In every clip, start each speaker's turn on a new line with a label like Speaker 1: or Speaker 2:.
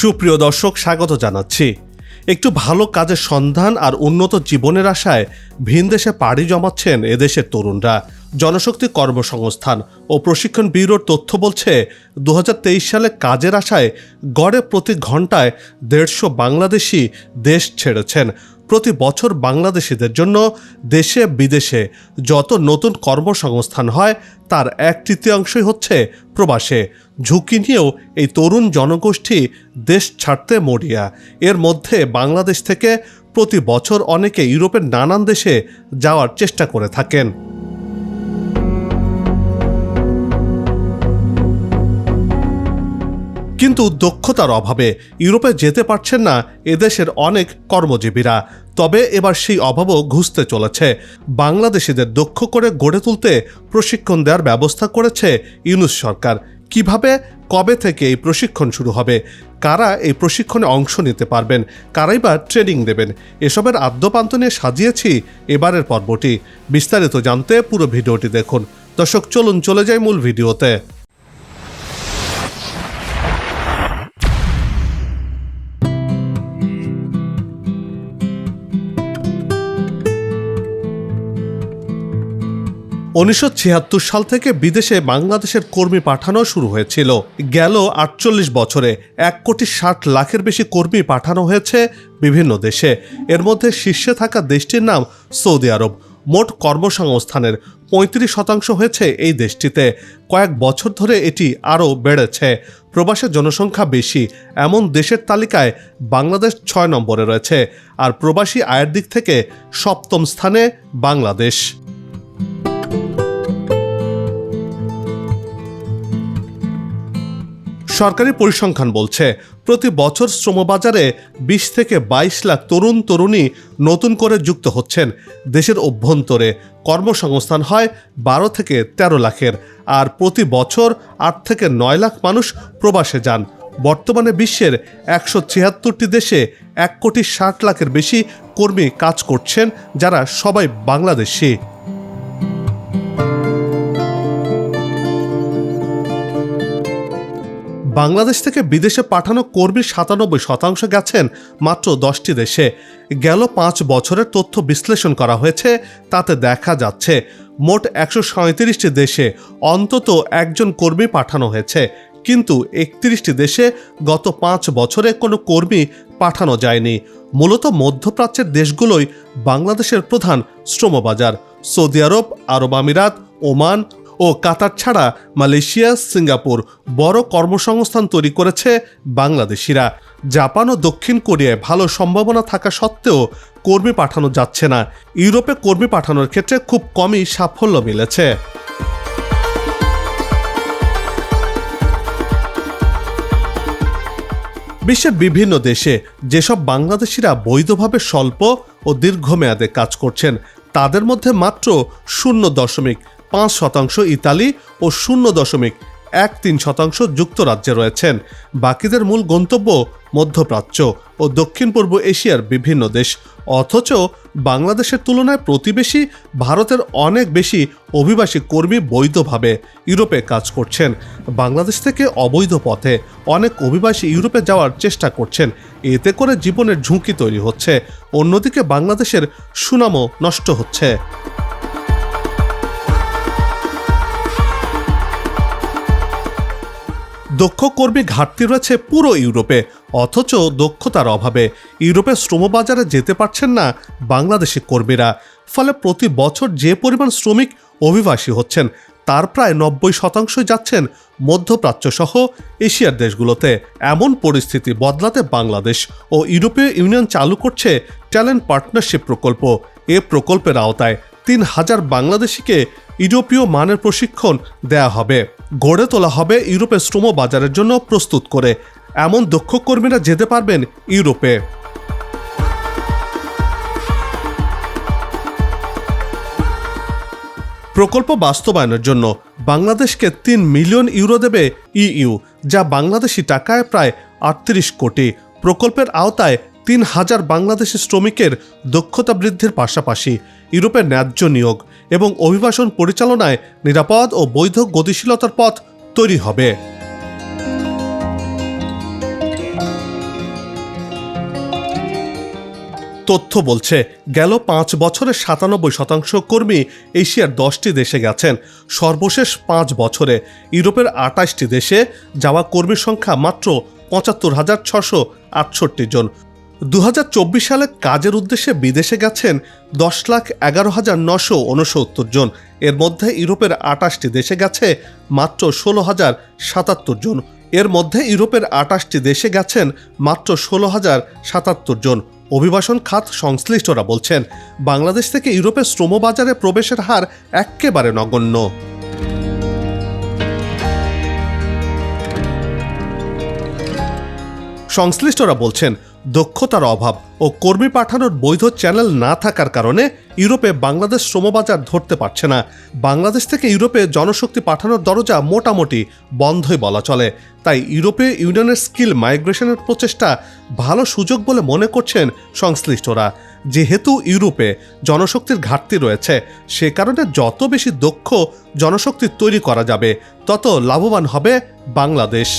Speaker 1: সুপ্রিয় দর্শক, স্বাগত জানাচ্ছি। একটু ভালো কাজের সন্ধান আর উন্নত জীবনের আশায় ভিনদেশে পাড়ি জমাচ্ছেন এদেশের তরুণরা। জনশক্তি কর্মসংস্থান ও প্রশিক্ষণ ব্যুরোর তথ্য বলছে দু হাজার তেইশ সালে কাজের আশায় গড়ে প্রতি ঘন্টায় দেড়শো বাংলাদেশি দেশ ছেড়েছেন। প্রতি বছর বাংলাদেশিদের জন্য দেশে বিদেশে যত নতুন কর্মসংস্থান হয়, তার এক তৃতীয়াংশই হচ্ছে প্রবাসে। ঝুঁকি নিয়েও এই তরুণ জনগোষ্ঠী দেশ ছাড়তে মরিয়া। এর মধ্যে বাংলাদেশ থেকে প্রতি বছর অনেকে ইউরোপের নানান দেশে যাওয়ার চেষ্টা করে থাকেন। কিন্তু দক্ষতার অভাবে ইউরোপে যেতে পারছেন না এদেশের অনেক কর্মজীবীরা। তবে এবার সেই অভাবও ঘুষতে চলেছে। বাংলাদেশিদের দক্ষ করে গড়ে তুলতে প্রশিক্ষণ দেওয়ার ব্যবস্থা করেছে ইউনুস সরকার। কীভাবে? কবে থেকে এই প্রশিক্ষণ শুরু হবে? কারা এই প্রশিক্ষণে অংশ নিতে পারবেন? কারাই বা ট্রেনিং দেবেন? এসবের আদ্যপান্ত নিয়ে সাজিয়েছি এবারের পর্বটি। বিস্তারিত জানতে পুরো ভিডিওটি দেখুন। দর্শক, চলুন চলে যাই মূল ভিডিওতে। উনিশশো ছিয়াত্তর সাল থেকে বিদেশে বাংলাদেশের কর্মী পাঠানো শুরু হয়েছিল। গেল আটচল্লিশ বছরে এক কোটি ষাট লাখের বেশি কর্মী পাঠানো হয়েছে বিভিন্ন দেশে। এর মধ্যে শীর্ষে থাকা দেশটির নাম সৌদি আরব। মোট কর্মসংস্থানের পঁয়ত্রিশ শতাংশ হয়েছে এই দেশটিতে। কয়েক বছর ধরে এটি আরও বেড়েছে। প্রবাসের জনসংখ্যা বেশি। এমন দেশের তালিকায় বাংলাদেশ ছয় নম্বরে রয়েছে। আর প্রবাসী আয়ের দিক থেকে সপ্তম স্থানে বাংলাদেশ। সরকারি পরিসংখ্যান বলছে, প্রতি বছর শ্রমবাজারে বিশ থেকে বাইশ লাখ তরুণ তরুণী নতুন করে যুক্ত হচ্ছেন। দেশের অভ্যন্তরে কর্মসংস্থান হয় বারো থেকে ১৩ লাখের, আর প্রতি বছর আট থেকে নয় লাখ মানুষ প্রবাসে যান। বর্তমানে বিশ্বের একশো ছিয়াত্তরটি দেশে এক কোটি ষাট লাখের বেশি কর্মী কাজ করছেন, যারা সবাই বাংলাদেশি। বাংলাদেশ থেকে বিদেশে পাঠানো কর্মীর সাতানব্বই শতাংশ গেছেন মাত্র দশটি দেশে। গেল পাঁচ বছরের তথ্য বিশ্লেষণ করা হয়েছে, তাতে দেখা যাচ্ছে মোট একশো সাঁত্রিশটি দেশে অন্তত একজন কর্মী পাঠানো হয়েছে। কিন্তু একত্রিশটি দেশে গত পাঁচ বছরে কোনো কর্মী পাঠানো যায়নি। মূলত মধ্যপ্রাচ্যের দেশগুলোই বাংলাদেশের প্রধান শ্রমবাজার। সৌদি আরব আরব আমিরাত, ওমান ও কাতার ছাড়া মালয়েশিয়া, সিঙ্গাপুর বড় কর্মসংস্থান তৈরি করেছে বাংলাদেশিরা। জাপান ও দক্ষিণ কোরিয়ায় ভালো সম্ভাবনা থাকা সত্ত্বেও কর্মী পাঠানো যাচ্ছে না। ইউরোপে কর্মী পাঠানোর ক্ষেত্রে খুব কমই সাফল্য মিলেছে। বিশ্বের বিভিন্ন দেশে যেসব বাংলাদেশিরা বৈধভাবে স্বল্প ও দীর্ঘমেয়াদে কাজ করছেন, তাদের মধ্যে মাত্র শূন্য দশমিক পাঁচ শতাংশ ইতালি ও শূন্য দশমিক এক তিন শতাংশ যুক্তরাজ্যে রয়েছেন। বাকিদের মূল গন্তব্য মধ্যপ্রাচ্য ও দক্ষিণ পূর্ব এশিয়ার বিভিন্ন দেশ। অথচ বাংলাদেশের তুলনায় প্রতিবেশী ভারতের অনেক বেশি অভিবাসী কর্মী বৈধভাবে ইউরোপে কাজ করছেন। বাংলাদেশ থেকে অবৈধ পথে অনেক অভিবাসী ইউরোপে যাওয়ার চেষ্টা করছেন। এতে করে জীবনের ঝুঁকি তৈরি হচ্ছে। অন্যদিকে বাংলাদেশের সুনামও নষ্ট হচ্ছে। দক্ষ কর্মী ঘাটতি রয়েছে পুরো ইউরোপে, অথচ দক্ষতার অভাবে ইউরোপের শ্রমবাজারে যেতে পারছেন না বাংলাদেশি কর্মীরা। ফলে প্রতি বছর যে পরিমাণ শ্রমিক অভিবাসী হচ্ছেন, তার প্রায় নব্বই শতাংশই যাচ্ছেন মধ্যপ্রাচ্য সহ এশিয়ার দেশগুলোতে। এমন পরিস্থিতি বদলাতে বাংলাদেশ ও ইউরোপীয় ইউনিয়ন চালু করছে ট্যালেন্ট পার্টনারশিপ প্রকল্প। এ প্রকল্পের আওতায় তিন হাজার বাংলাদেশিকে ইউরোপীয় মানের প্রশিক্ষণ দেয়া হবে। গড়ে তোলা হবে ইউরোপের শ্রম বাজারের জন্য প্রস্তুত করে। এমন দক্ষ কর্মীরা যেতে পারবেন ইউরোপে। প্রকল্প বাস্তবায়নের জন্য বাংলাদেশকে তিন মিলিয়ন ইউরো দেবে ইইউ, যা বাংলাদেশি টাকায় প্রায় আটত্রিশ কোটি। প্রকল্পের আওতায় তিন হাজার বাংলাদেশি শ্রমিকের দক্ষতা বৃদ্ধির পাশাপাশি ইউরোপের ন্যায্য নিয়োগ এবং অভিবাসন পরিচালনায় নিরাপদ ও বৈধ গতিশীলতার পথ তৈরি হবে। তথ্য বলছে, গেল পাঁচ বছরে সাতানব্বই শতাংশ কর্মী এশিয়ার দশটি দেশে গেছেন। সর্বশেষ পাঁচ বছরে ইউরোপের আটাইশটি দেশে যাওয়া কর্মীর সংখ্যা মাত্র পঁচাত্তর হাজার ছশো আটষট্টি জন। দু হাজার চব্বিশ সালে কাজের উদ্দেশ্যে বিদেশে গেছেন দশ লাখ এগারো হাজার নশো উনসত্তর জন। এর মধ্যে ইউরোপের আটাশটি দেশে গেছে মাত্র ষোলো হাজার সাতাত্তর জন। এর মধ্যে ইউরোপের আটাশটি দেশে গেছেন মাত্র ষোলো হাজার সাতাত্তর জন। অভিবাসন খাত সংশ্লিষ্টরা বলছেন, বাংলাদেশ থেকে ইউরোপের শ্রমবাজারে প্রবেশের হার একেবারে নগণ্য। সংশ্লিষ্টরা বলছেন, দক্ষতার অভাব ও কর্মী পাঠানোর বৈধ চ্যানেল না থাকার কারণে ইউরোপে বাংলাদেশ শ্রমবাজার ধরতে পারছে না। বাংলাদেশ থেকে ইউরোপে জনশক্তি পাঠানোর দরজা মোটামুটি বন্ধই বলা চলে। তাই ইউরোপে ইউনিয়নের স্কিল মাইগ্রেশনের প্রচেষ্টা ভালো সুযোগ বলে মনে করছেন সংশ্লিষ্টরা। যেহেতু ইউরোপে জনশক্তির ঘাটতি রয়েছে, সে কারণে যত বেশি দক্ষ জনশক্তি তৈরি করা যাবে, তত লাভবান হবে বাংলাদেশ।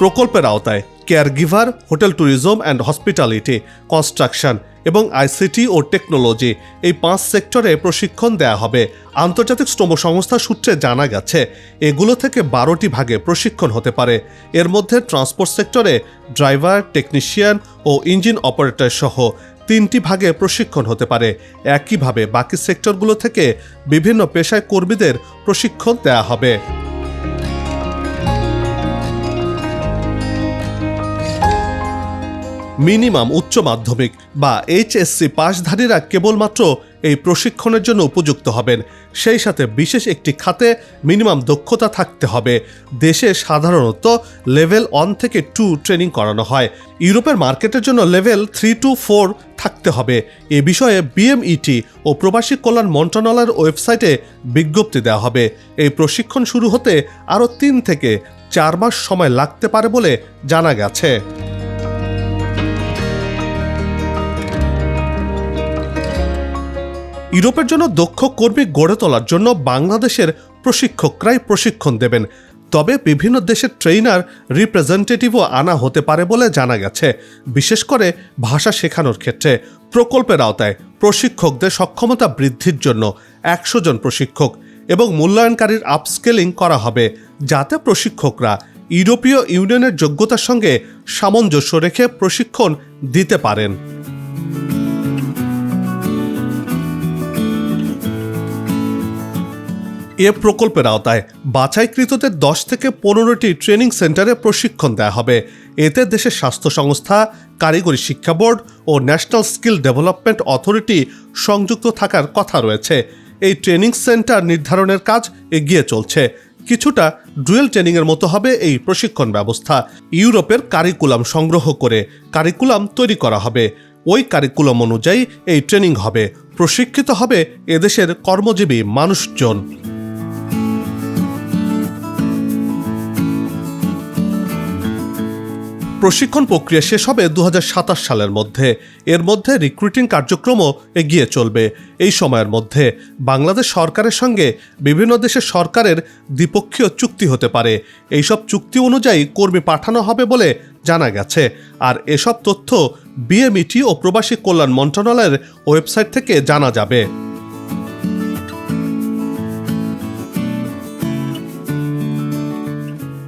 Speaker 1: প্রকল্পের আওতায় care giver hotel tourism and hospitality, construction এবং আইসিটি ও টেকনোলজি এই পাঁচ সেক্টরে প্রশিক্ষণ দেয়া হবে। আন্তর্জাতিক শ্রম সংস্থা সূত্রে জানা গেছে, এগুলো থেকে বারোটি ভাগে প্রশিক্ষণ হতে পারে। এর মধ্যে ট্রান্সপোর্ট সেক্টরে ড্রাইভার, টেকনিশিয়ান ও ইঞ্জিন অপারেটর সহ তিনটি ভাগে প্রশিক্ষণ হতে পারে। একইভাবে বাকি সেক্টরগুলো থেকে বিভিন্ন পেশায় কর্মীদের প্রশিক্ষণ দেয়া হবে। মিনিমাম উচ্চ মাধ্যমিক বা এইচএসসি পাশধারীরা কেবলমাত্র এই প্রশিক্ষণের জন্য উপযুক্ত হবেন। সেই সাথে বিশেষ একটি খাতে মিনিমাম দক্ষতা থাকতে হবে। দেশে সাধারণত লেভেল ওয়ান থেকে টু ট্রেনিং করানো হয়। ইউরোপের মার্কেটের জন্য লেভেল থ্রি টু ফোর থাকতে হবে। এ বিষয়ে বিএমইটি ও প্রবাসী কল্যাণ মন্ত্রণালয়ের ওয়েবসাইটে বিজ্ঞপ্তি দেওয়া হবে। এই প্রশিক্ষণ শুরু হতে আরও তিন থেকে চার মাস সময় লাগতে পারে বলে জানা গেছে। ইউরোপের জন্য দক্ষ কর্মী গড়ে তোলার জন্য বাংলাদেশের প্রশিক্ষকরাই প্রশিক্ষণ দেবেন। তবে বিভিন্ন দেশের ট্রেইনার রিপ্রেজেন্টেটিভও আনা হতে পারে বলে জানা গেছে। বিশেষ করে ভাষা শেখানোর ক্ষেত্রে প্রকল্পের আওতায় প্রশিক্ষকদের সক্ষমতা বৃদ্ধির জন্য একশো জন প্রশিক্ষক এবং মূল্যায়নকারীর আপস্কেলিং করা হবে, যাতে প্রশিক্ষকরা ইউরোপীয় ইউনিয়নের যোগ্যতার সঙ্গে সামঞ্জস্য রেখে প্রশিক্ষণ দিতে পারেন। এ প্রকল্পের আওতায় বাছাইকৃতদের দশ থেকে পনেরোটি ট্রেনিং সেন্টারে প্রশিক্ষণ দেওয়া হবে। এতে দেশের স্বাস্থ্য সংস্থা, কারিগরি শিক্ষা বোর্ড ও ন্যাশনাল স্কিল ডেভেলপমেন্ট অথরিটি সংযুক্ত থাকার কথা রয়েছে। এই ট্রেনিং সেন্টার নির্ধারণের কাজ এগিয়ে চলছে। কিছুটা ডুয়েল ট্রেনিংয়ের মতো হবে এই প্রশিক্ষণ ব্যবস্থা। ইউরোপের কারিকুলাম সংগ্রহ করে কারিকুলাম তৈরি করা হবে। ওই কারিকুলাম অনুযায়ী এই ট্রেনিং হবে। প্রশিক্ষিত হবে এদেশের কর্মজীবী মানুষজন। প্রশিক্ষণ প্রক্রিয়া শেষ হবে দু হাজার সাতাশ সালের মধ্যে। এর মধ্যে রিক্রুটিং কার্যক্রমও এগিয়ে চলবে। এই সময়ের মধ্যে বাংলাদেশ সরকারের সঙ্গে বিভিন্ন দেশের সরকারের দ্বিপক্ষীয় চুক্তি হতে পারে। এইসব চুক্তি অনুযায়ী কর্মী পাঠানো হবে বলে জানা গেছে। আর এসব তথ্য বিএমইটি ও প্রবাসী কল্যাণ মন্ত্রণালয়ের ওয়েবসাইট থেকে জানা যাবে।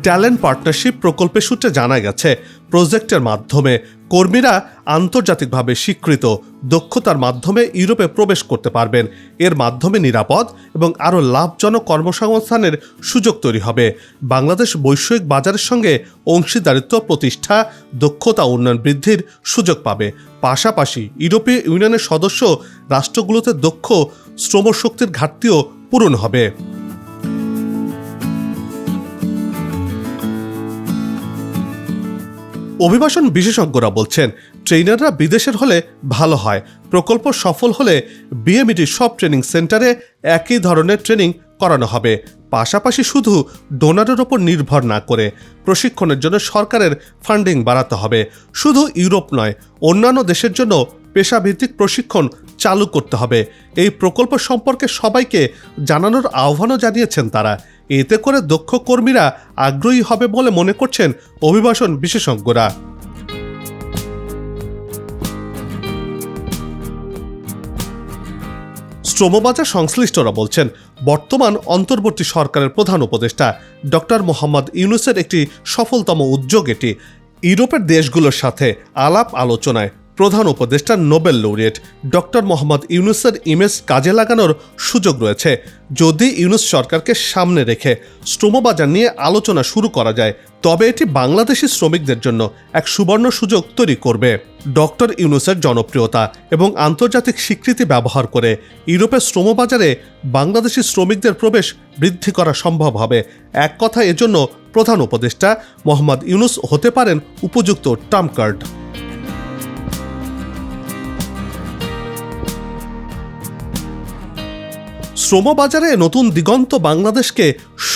Speaker 1: ট্যালেন্ট পার্টনারশিপ প্রকল্পের সূত্রে জানা গেছে প্রজেক্টের মাধ্যমে কর্মীরা আন্তর্জাতিকভাবে স্বীকৃত দক্ষতার মাধ্যমে ইউরোপে প্রবেশ করতে পারবেন। এর মাধ্যমে নিরাপদ এবং আরও লাভজনক কর্মসংস্থানের সুযোগ তৈরি হবে। বাংলাদেশ বৈষয়িক বাজারের সঙ্গে অংশীদারিত্ব প্রতিষ্ঠা, দক্ষতা উন্নয়ন বৃদ্ধির সুযোগ পাবে। পাশাপাশি ইউরোপীয় ইউনিয়নের সদস্য রাষ্ট্রগুলোতে দক্ষ শ্রমশক্তির ঘাটতিও পূরণ হবে। অভিবাসন বিশেষজ্ঞরা বলছেন ট্রেনাররা বিদেশের হলে ভালো হয়। প্রকল্প সফল হলে বিএমইটির সব ট্রেনিং সেন্টারে একই ধরনের ট্রেনিং করানো হবে। পাশাপাশি শুধু ডোনারের ওপর নির্ভর না করে প্রশিক্ষণের জন্য সরকারের ফান্ডিং বাড়াতে হবে। শুধু ইউরোপ নয়, অন্যান্য দেশের জন্য পেশাভিত্তিক প্রশিক্ষণ চালু করতে হবে। এই প্রকল্প সম্পর্কে সবাইকে জানানোর আহ্বানও জানিয়েছেন তারা। এতে করে দক্ষ কর্মীরা আগ্রহী হবে বলে মনে করছেন অভিবাসন বিশেষজ্ঞরা। শ্রমবাজার সংশ্লিষ্টরা বলছেন, বর্তমান অন্তর্বর্তী সরকারের প্রধান উপদেষ্টা ডক্টর মোহাম্মদ ইউনুসের একটি সফলতম উদ্যোগ এটি। ইউরোপের দেশগুলোর সাথে আলাপ আলোচনায় প্রধান উপদেষ্টা নোবেল লৌরিয়েট ডক্টর মোহাম্মদ ইউনুসের ইমেজ কাজে লাগানোর সুযোগ রয়েছে। যদি ইউনুস সরকারকে সামনে রেখে শ্রমবাজার নিয়ে আলোচনা শুরু করা যায়, তবে এটি বাংলাদেশি শ্রমিকদের জন্য এক সুবর্ণ সুযোগ তৈরি করবে। ডক্টর ইউনুসের জনপ্রিয়তা এবং আন্তর্জাতিক স্বীকৃতি ব্যবহার করে ইউরোপের শ্রমবাজারে বাংলাদেশি শ্রমিকদের প্রবেশ বৃদ্ধি করা সম্ভব হবে। এক কথা এজন্য প্রধান উপদেষ্টা মোহাম্মদ ইউনুস হতে পারেন উপযুক্ত ট্রাম্প কার্ড। শ্রমবাজারে নতুন দিগন্ত বাংলাদেশকে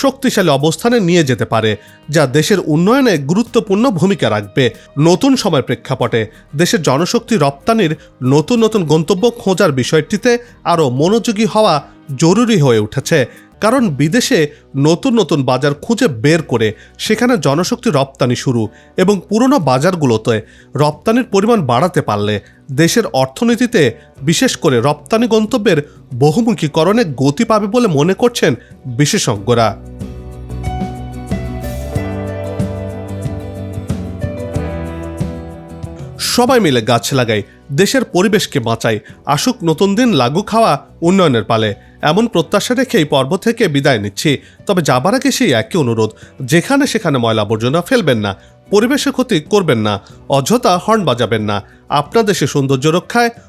Speaker 1: শক্তিশালী অবস্থানে নিয়ে যেতে পারে, যা দেশের উন্নয়নে গুরুত্বপূর্ণ ভূমিকা রাখবে। নতুন সময়ের প্রেক্ষাপটে দেশের জনশক্তি রপ্তানির নতুন নতুন গন্তব্য খোঁজার বিষয়টিতে আরও মনোযোগী হওয়া জরুরি হয়ে উঠেছে। কারণ বিদেশে নতুন নতুন বাজার খুঁজে বের করে সেখানে জনশক্তি রপ্তানি শুরু এবং পুরনো বাজারগুলোতে রপ্তানির পরিমাণ বাড়াতে পারলে দেশের অর্থনীতিতে বিশেষ করে রপ্তানি গন্তব্যের বহুমুখীকরণে গতি পাবে বলে মনে করছেন বিশেষজ্ঞরা। সবাই মিলে গাছ লাগাই দেশের পরিবেশকে বাঁচাই আসুক নতুন দিন লাগু খাওয়া উন্নয়নের পালে। এমন প্রত্যাশা রেখে এই পর্ব থেকে বিদায় নিচ্ছি। তবে যাবার আগে সেই একই অনুরোধ, যেখানে সেখানে ময়লা আবর্জনা ফেলবেন না, পরিবেশের ক্ষতি করবেন না, অযথা হর্ন বাজাবেন না। আপনাদের সে সৌন্দর্য রক্ষায়